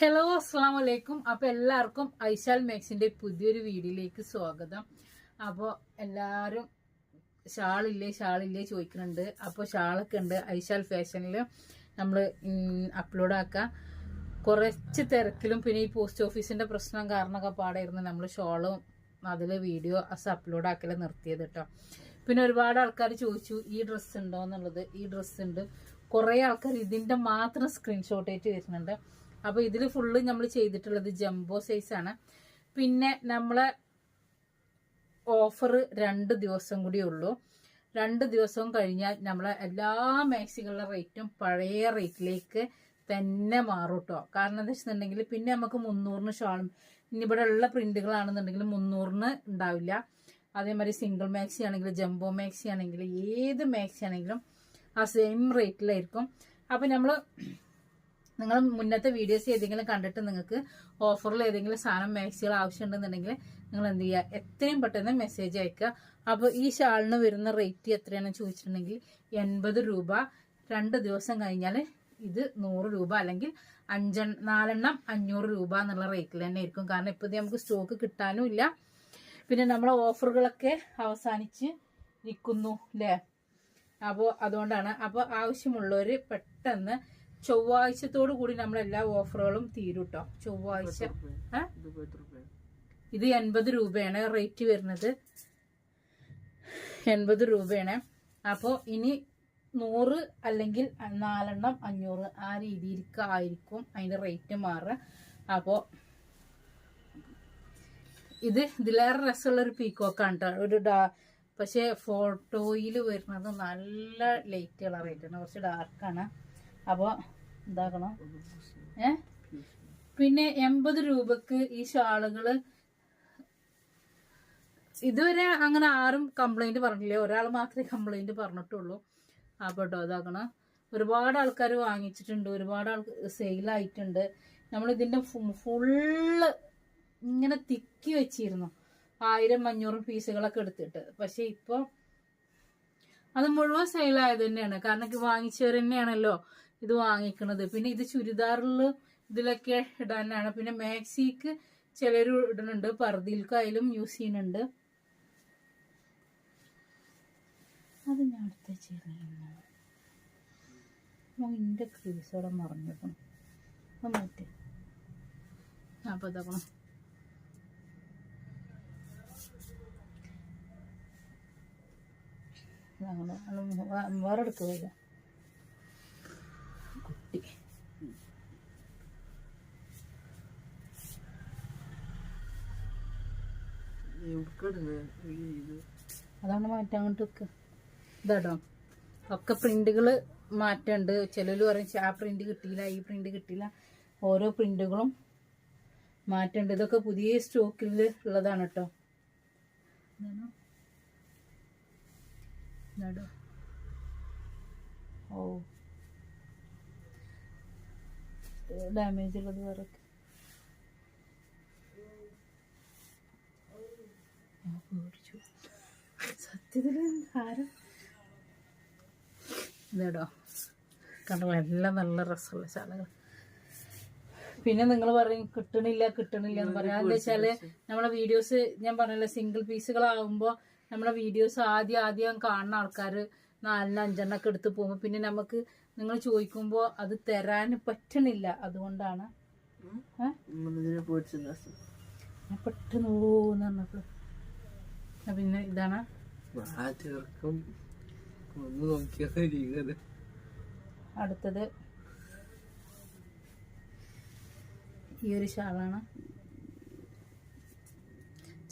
Hello അസ്സാം വലൈക്കും അപ്പൊ എല്ലാവർക്കും ഐശാൽ മാക്സിന്റെ പുതിയൊരു വീഡിയോയിലേക്ക് സ്വാഗതം. അപ്പോൾ എല്ലാവരും ഷാളില്ലേ ഷാളില്ലേ ചോദിക്കുന്നുണ്ട്. അപ്പോൾ ഷാളൊക്കെ ഉണ്ട് ഐശാൽ ഫാഷനിൽ നമ്മൾ അപ്ലോഡ് ആക്കാം. കുറച്ച് തിരക്കിലും പിന്നെ ഈ പോസ്റ്റ് ഓഫീസിന്റെ പ്രശ്നം കാരണമൊക്കെ പാടായിരുന്നു നമ്മൾ ഷോളും അതിൽ വീഡിയോ അസ് അപ്ലോഡ് ആക്കൽ നിർത്തിയത് കേട്ടോ പിന്നെ ഒരുപാട് ആൾക്കാർ ചോദിച്ചു ഈ ഡ്രസ്സ് ഉണ്ടോ? എന്നുള്ളത്. ഈ ഡ്രസ്സ് ഉണ്ട്. കുറേ ആൾക്കാർ ഇതിന്റെ മാത്രം സ്ക്രീൻഷോട്ട് ആയിട്ട് വരുന്നുണ്ട്. അപ്പോൾ ഇതിൽ ഫുള്ള് നമ്മൾ ചെയ്തിട്ടുള്ളത് ജംബോ സൈസ് ആണ്. പിന്നെ നമ്മളെ ഓഫർ രണ്ട് ദിവസം കൂടി ഉള്ളൂ. രണ്ട് ദിവസവും കഴിഞ്ഞാൽ നമ്മളെ എല്ലാ മാക്സികളുടെ റേറ്റും പഴയ റേറ്റിലേക്ക് തന്നെ മാറും കേട്ടോ കാരണം എന്താ വെച്ചിട്ടുണ്ടെങ്കിൽ പിന്നെ നമുക്ക് മുന്നൂറിന് ഷാളും ഇനി ഇവിടെ ഉള്ള പ്രിന്റുകളാണെന്നുണ്ടെങ്കിൽ മുന്നൂറിന് ഉണ്ടാവില്ല. അതേമാതിരി സിംഗിൾ മാക്സി ആണെങ്കിലും ജംബോ മാക്സി ആണെങ്കിലും ഏത് മാക്സി ആണെങ്കിലും ആ സെയിം റേറ്റിലായിരിക്കും അപ്പം നമ്മൾ നിങ്ങൾ മുന്നത്തെ വീഡിയോസ് ഏതെങ്കിലും കണ്ടിട്ട് നിങ്ങൾക്ക് ഓഫറിൽ ഏതെങ്കിലും സാധനം മാക്സികൾ ആവശ്യമുണ്ടെന്നുണ്ടെങ്കിൽ നിങ്ങൾ എന്ത് ചെയ്യുക എത്രയും പെട്ടെന്ന് മെസ്സേജ് അയക്കുക അപ്പോൾ ഈ ഷാളിന് വരുന്ന റേറ്റ് എത്രയാണെന്ന് ചോദിച്ചിട്ടുണ്ടെങ്കിൽ എൺപത് രൂപ. രണ്ട് ദിവസം കഴിഞ്ഞാൽ ഇത് നൂറ് രൂപ അല്ലെങ്കിൽ അഞ്ചെ നാലെണ്ണം അഞ്ഞൂറ് രൂപ എന്നുള്ള റേറ്റിൽ തന്നെ ആയിരിക്കും. കാരണം ഇപ്പോൾ നമുക്ക് സ്റ്റോക്ക് കിട്ടാനും ഇല്ല. പിന്നെ നമ്മളെ ഓഫറുകളൊക്കെ അവസാനിച്ച് നിൽക്കുന്നു അല്ലേ അപ്പോൾ അതുകൊണ്ടാണ്. അപ്പോൾ ആവശ്യമുള്ളവർ പെട്ടെന്ന് ചൊവ്വാഴ്ചത്തോടു കൂടി നമ്മൾ എല്ലാ ഓഫറുകളും തീരും കേട്ടോ ചൊവ്വാഴ്ച? ഇത് എൺപത് രൂപയാണ് റേറ്റ് വരുന്നത്. എൺപത് രൂപയാണ്. അപ്പോൾ ഇനി നൂറ് അല്ലെങ്കിൽ നാലെണ്ണം അഞ്ഞൂറ് ആ രീതിയിലേക്ക് ആയിരിക്കും അതിന്റെ റേറ്റ് മാറുക. അപ്പോൾ ഇത് ഇതിലേറെ രസമുള്ള ഒരു പീക്കോക്കാണ് കേട്ടോ ഒരു ഡാ പക്ഷേ ഫോട്ടോയിൽ വരുന്നത് നല്ല ലൈറ്റ് കളറായിട്ടാണ് കുറച്ച് ഡാർക്കാണ്. അപ്പോൾ എന്താക്കണം ഏ? പിന്നെ എൺപത് രൂപക്ക് ഈ ഷാളുകൾ ഇതുവരെ അങ്ങനെ ആരും കംപ്ലൈന്റ് പറഞ്ഞില്ല? ഒരാൾ മാത്രമേ കംപ്ലൈന്റ് പറഞ്ഞിട്ടുള്ളൂ. അപ്പോൾ കേട്ടോ ഇതാക്കണം. ഒരുപാട് ആൾക്കാർ വാങ്ങിച്ചിട്ടുണ്ട്. ഒരുപാട് ആൾ സെയിലായിട്ടുണ്ട് നമ്മൾ ഇതിന്റെ ഫുള്ള് ഇങ്ങനെ തിക്കി വെച്ചിരുന്നു. ആയിരം അഞ്ഞൂറും പീസുകളൊക്കെ എടുത്തിട്ട്. പക്ഷെ ഇപ്പോൾ അത് മുഴുവൻ സെയിലായത് തന്നെയാണ്. കാരണം വാങ്ങിച്ചവർ തന്നെയാണല്ലോ. ഇത് വാങ്ങിക്കണത്. പിന്നെ ഇത് ചുരിദാറിൽ ഇതിലൊക്കെ ഇടാനാണ്. പിന്നെ മാക്സിക്ക് ചിലർ ഇടുന്നുണ്ട്. പർദിൽക്കായാലും യൂസ് ചെയ്യുന്നുണ്ട്. അത് ഞാൻ അടുത്ത ചെയ്യുന്ന ക്രീസോടെ അത് മാറ്റി. അപ്പോൾ ഇതാക്കണം വേറെ എടുക്കുകയില്ല കുട്ടി അതാണ് മാറ്റാൻ കൊണ്ട് വെക്കുക ഇതാട്ടോ. ഒക്കെ പ്രിന്റുകൾ മാറ്റമുണ്ട് ചിലർ പറയും "ശ്ശെ, ആ പ്രിന്റ് കിട്ടിയില്ല ഈ പ്രിന്റ് കിട്ടിയില്ല. ഓരോ പ്രിന്റുകളും മാറ്റമുണ്ട് ഇതൊക്കെ പുതിയ സ്റ്റോക്കിൽ ഉള്ളതാണ് കേട്ടോ ഓ. ഡാമേജ് ഉള്ളത് വേറെ. സത്യത്തിൽ ആരും ഇതേടോ. കണ്ടോ എല്ലാം നല്ല രസമുള്ള ശാലകൾ പിന്നെ നിങ്ങൾ പറയും കിട്ടണില്ല കിട്ടണില്ല എന്ന് പറയാം. എന്താ വെച്ചാൽ നമ്മളെ വീഡിയോസ് ഞാൻ പറഞ്ഞല്ലോ സിംഗിൾ പീസുകളാവുമ്പോ നമ്മളെ വീഡിയോസ് ആദ്യം ആദ്യം കാണുന്ന ആൾക്കാർ നാലിന് അഞ്ചെണ്ണൊക്കെ എടുത്ത് പോകുമ്പോൾ പിന്നെ നമുക്ക് നിങ്ങൾ ചോദിക്കുമ്പോൾ അത് തരാൻ പറ്റണില്ല. അതുകൊണ്ടാണ്. പെട്ടെന്ന് ഓന്ന് പറഞ്ഞപ്പോൾ പിന്നെ ഇതാണ്. അടുത്തത് ഈ ഒരു ഷാളാണ്.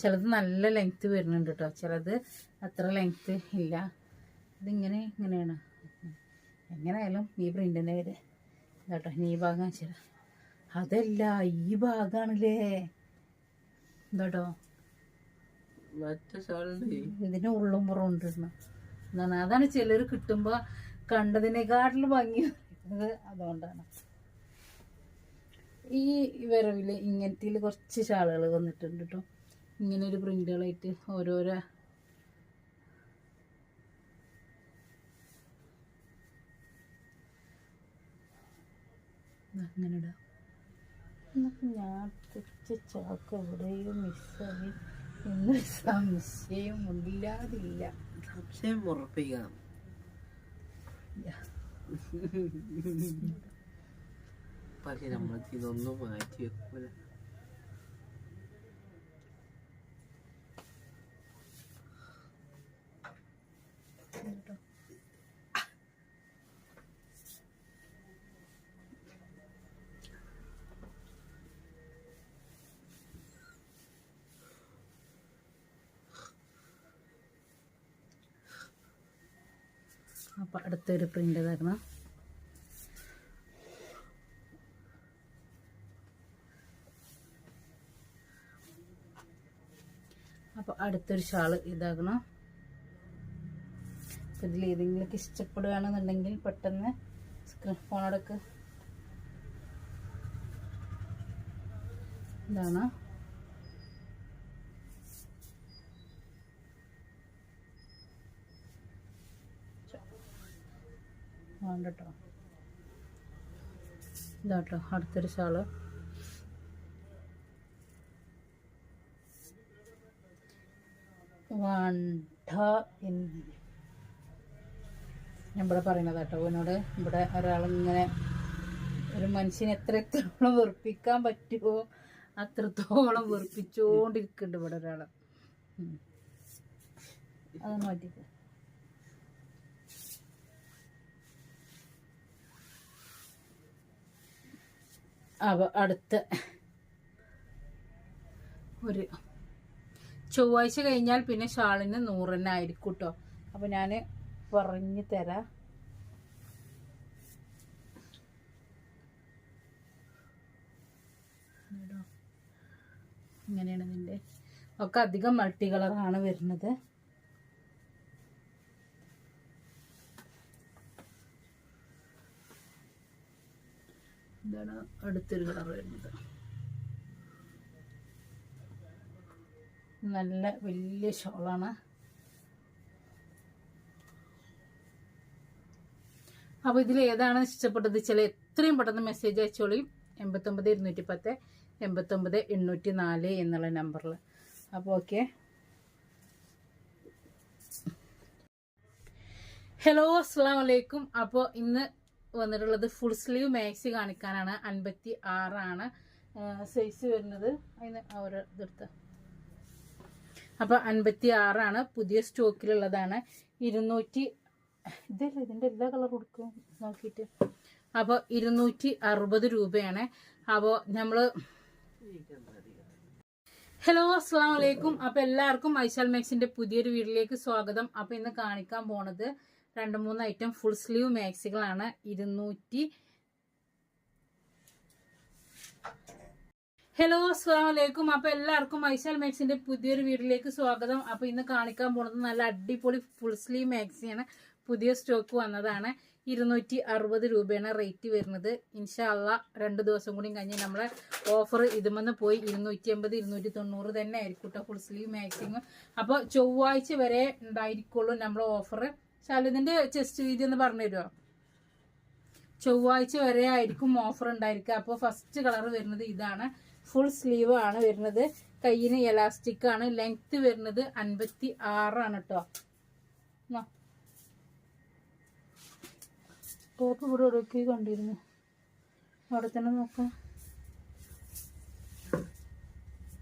ചിലത് നല്ല ലെങ്ത് വരുന്നുണ്ട് കേട്ടോ ചിലത് അത്ര ലെങ്ത് ഇല്ല. ഇതിങ്ങനെ ഇങ്ങനെയാണ്. എങ്ങനെയായാലും ഈ പ്രിന്റിന്റെ പേര്. കേട്ടോ ഈ ഭാഗം ചില അതല്ല ഈ ഭാഗമാണല്ലേ എന്താട്ടോ ഇതിന് ഉള്ളും പുറം ഉണ്ട് എന്നാണ് അതാണ് ചിലർ കിട്ടുമ്പോൾ കണ്ടതിനെക്കാട്ടിലും ഭംഗി പറയുന്നത് അതുകൊണ്ടാണ്. ഈ വിരവിൽ ഇങ്ങനത്തെ കുറച്ച് ശാളുകൾ വന്നിട്ടുണ്ട് കേട്ടോ ഇങ്ങനെ ഒരു പ്രിന്റുകളായിട്ട് ഓരോരോ അങ്ങനെ ഇടാം ഞാൻ ചാക്ക് എവിടെയും മിസ്സായി ഇന്ന് സംശയം ഇല്ലാതില്ല. സംശയം ഉറപ്പിക്കാം പക്ഷെ നമ്മൾ ഇതൊന്നും മാറ്റി വെക്കൂല. അപ്പം അടുത്തൊരു പ്രിന്റ് തരണം. അപ്പോൾ അടുത്തൊരു ഷാൾ ഇതാകണം അപ്പോൾ ഇതിൽ ഏതെങ്കിലുമൊക്കെ ഇഷ്ടപ്പെടുകയാണെന്നുണ്ടെങ്കിൽ പെട്ടെന്ന് സ്ക്രീൻ ഫോണോടൊക്കെ ഇതാണ്. വേണ്ട കേട്ടോ ഇതാട്ടോ അടുത്തൊരു ഷാൾ. വണ്ട ഞാൻ ഇവിടെ പറയുന്നത് കേട്ടോ അവനോട് ഇവിടെ ഒരാളിങ്ങനെ ഒരു മനുഷ്യനെ എത്ര എത്രത്തോളം വെറുപ്പിക്കാൻ പറ്റുമോ അത്രത്തോളം വെറുപ്പിച്ചുകൊണ്ടിരിക്കുന്നുണ്ട് ഇവിടെ ഒരാൾ അത് മാറ്റിക്കോ. അവ അടുത്ത. ഒരു ചൊവ്വാഴ്ച കഴിഞ്ഞാൽ പിന്നെ ഷാളിന് നൂറ് തന്നെ ആയിരിക്കും കേട്ടോ അപ്പൊ ഞാൻ പറഞ്ഞു തരാം. ഇങ്ങനെയാണ് ഇതിന്റെ ഒക്കെ അധികം മൾട്ടി കളറാണ് വരുന്നത്. ഇതാണ് അടുത്തൊരു കളർ വരുന്നത്? നല്ല വലിയ ഷോളാണ്. അപ്പോൾ ഇതിൽ ഏതാണ് ഇഷ്ടപ്പെട്ടത് ചില എത്രയും പെട്ടെന്ന് മെസ്സേജ് അയച്ചോളി. എൺപത്തൊമ്പത് ഇരുന്നൂറ്റി പത്ത് എൺപത്തൊമ്പത് എണ്ണൂറ്റി നാല് എന്നുള്ള നമ്പറിൽ അപ്പോൾ ഓക്കെ ഹലോ അസ്സാം വലൈക്കും അപ്പോൾ ഇന്ന് വന്നിട്ടുള്ളത് ഫുൾ സ്ലീവ് മാക്സി കാണിക്കാനാണ്. അൻപത്തി ആറാണ്. സൈസ് വരുന്നത്. അതിന് ഓരോ ഇതെടുത്ത്. അപ്പോൾ അൻപത്തി ആറാണ്. പുതിയ സ്റ്റോക്കിലുള്ളതാണ് ഇരുന്നൂറ്റി ഇതല്ല ഇതിന്റെ എല്ലാ കളർ കൊടുക്കും നോക്കിയിട്ട്. അപ്പോൾ ഇരുന്നൂറ്റി അറുപത് രൂപയാണ്. അപ്പോൾ നമ്മൾ ഹലോ അസ്സാം വലൈക്കും അപ്പോൾ എല്ലാവർക്കും ഐശാൽ മാക്സിന്റെ പുതിയൊരു വീട്ടിലേക്ക് സ്വാഗതം. അപ്പോൾ ഇന്ന് കാണിക്കാൻ പോണത് രണ്ട് മൂന്ന് ഐറ്റം ഫുൾ സ്ലീവ് മാക്സികളാണ് ഇരുന്നൂറ്റി ഹലോ അസ്സാം വലൈക്കും അപ്പോൾ എല്ലാവർക്കും ഐശാൽ മാക്സിന്റെ പുതിയൊരു വീഡിയോയിലേക്ക് സ്വാഗതം. അപ്പോൾ ഇന്ന് കാണിക്കാൻ പോണത് നല്ല അടിപൊളി ഫുൾ സ്ലീവ് മാക്സിയാണ് പുതിയ സ്റ്റോക്ക് വന്നതാണ്. ഇരുന്നൂറ്റി അറുപത് രൂപയാണ് റേറ്റ് വരുന്നത്. ഇൻഷാല്ല രണ്ട് ദിവസം കൂടി കഴിഞ്ഞ് നമ്മളെ ഓഫർ ഇതുമെന്ന് പോയി ഇരുന്നൂറ്റി അമ്പത് ഇരുന്നൂറ്റി തൊണ്ണൂറ് തന്നെ ആയിരിക്കും കേട്ടോ ഫുൾ സ്ലീവ് മാക്സിമം അപ്പോൾ ചൊവ്വാഴ്ച വരെ ഉണ്ടായിരിക്കുള്ളൂ നമ്മളെ ഓഫർ ശാലിതിന്റെ ചെസ്റ്റ് വീതി ഒന്ന് പറഞ്ഞു തരുമോ ചൊവ്വാഴ്ച വരെ ആയിരിക്കും ഓഫർ ഉണ്ടായിരിക്കുക. അപ്പോൾ ഫസ്റ്റ് കളർ വരുന്നത് ഇതാണ്. ഫുൾ സ്ലീവ് ആണ് വരുന്നത്. കയ്യിന് എലാസ്റ്റിക് ആണ്. ലെങ്ത് വരുന്നത് അൻപത്തി ആറാണ് കേട്ടോ ടോപ്പ് ഇവിടെ ഒടുക്കി കണ്ടിരുന്നു. അവിടെ തന്നെ നോക്കാം.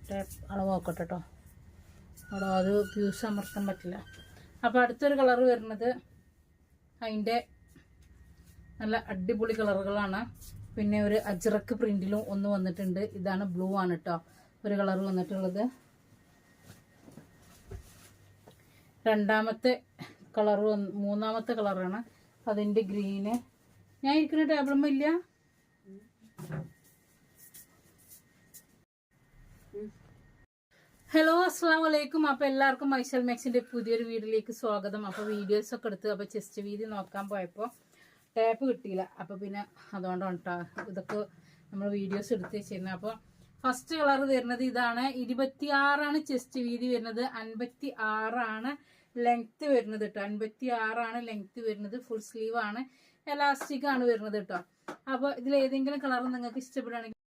ടേപ്പ് അളവ് നോക്കട്ടെ കേട്ടോ അവിടെ അത് ഫ്യൂസ് അമർത്താൻ പറ്റില്ല. അപ്പോൾ അടുത്തൊരു കളർ വരുന്നത് അതിന്റെ നല്ല അടിപൊളി കളറുകളാണ്. പിന്നെ ഒരു അജ്രക്ക് പ്രിന്റിലും ഒന്ന് വന്നിട്ടുണ്ട്. ഇതാണ് ബ്ലൂ ആണ് കേട്ടോ ഒരു കളർ വന്നിട്ടുള്ളത്. രണ്ടാമത്തെ കളർ മൂന്നാമത്തെ കളറാണ്. അതിന്റെ ഗ്രീന്. ഞാൻ ഇരിക്കുന്ന ടേബിളുമ്പോൾ ഇല്ല ഹലോ അസ്സാം വലൈക്കും അപ്പോൾ എല്ലാവർക്കും മൈഷൽ മാക്സിന്റെ പുതിയൊരു വീഡിയോയിലേക്ക് സ്വാഗതം. അപ്പോൾ വീഡിയോസ് ഒക്കെ എടുത്ത് അപ്പോൾ ചെസ്റ്റ് വീതി നോക്കാൻ പോയപ്പോൾ ടാപ്പ് കിട്ടിയില്ല. അപ്പോൾ പിന്നെ അതുകൊണ്ടാണ് കേട്ടോ ഇതൊക്കെ നമ്മൾ വീഡിയോസ് എടുത്ത് വെച്ചിരുന്നത് അപ്പോൾ ഫസ്റ്റ് കളർ വരുന്നത് ഇതാണ്. ഇരുപത്തി ആറാണ് ചെസ്റ്റ് വീതി വരുന്നത്. അൻപത്തി ആറാണ് ലെങ്ത്ത് വരുന്നത് കേട്ടോ അൻപത്തി ആറാണ് ലെങ്ത്ത് വരുന്നത്. ഫുൾ സ്ലീവ് ആണ്. എലാസ്റ്റിക് ആണ് വരുന്നത് കേട്ടോ അപ്പോൾ ഇതിൽ ഏതെങ്കിലും കളർ നിങ്ങൾക്ക് ഇഷ്ടപ്പെടുകയാണെങ്കിൽ